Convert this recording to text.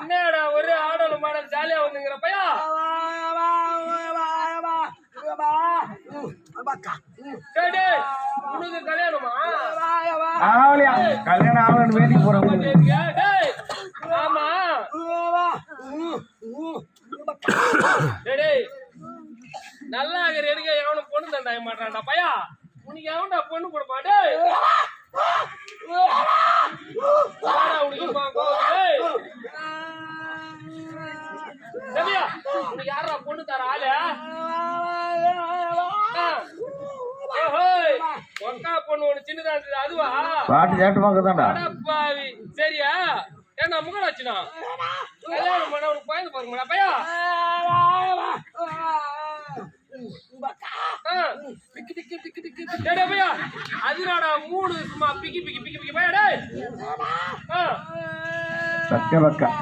என்னடா ஒரு ஆடலும் மாடல் ஜாலியா வந்துங்கிற பையா? கல்யாணமா? ஆவலியா? கல்யாணம் ஆகலன்னு வேண்டிக்கு போறேன் ஆமா. நல்லா இருக்கிற எடுக்க எவனும் பொண்ணு தண்டாய மாட்டான்டா பையா? உனக்கு எவன்டா பொண்ணு கொடுப்பா உனக்கு யாரா பொண்ணு தர ஆளு? ஒக்கா பொண்ணு ஒண்ணு சின்னதா அதுவா? பாட்டு சேட்டு பார்க்க தான்டா அடப்பாவி சரியா? ஏன்னா முகலாச்சுனா கல்யாணம் பண்ண உனக்கு குழந்தை பாருங்களா பையா. மூணு சும்மா பிக்கி பிக்கி பிக்கி பிக்கி பையா டேய். ஆ. பக்க பக்க.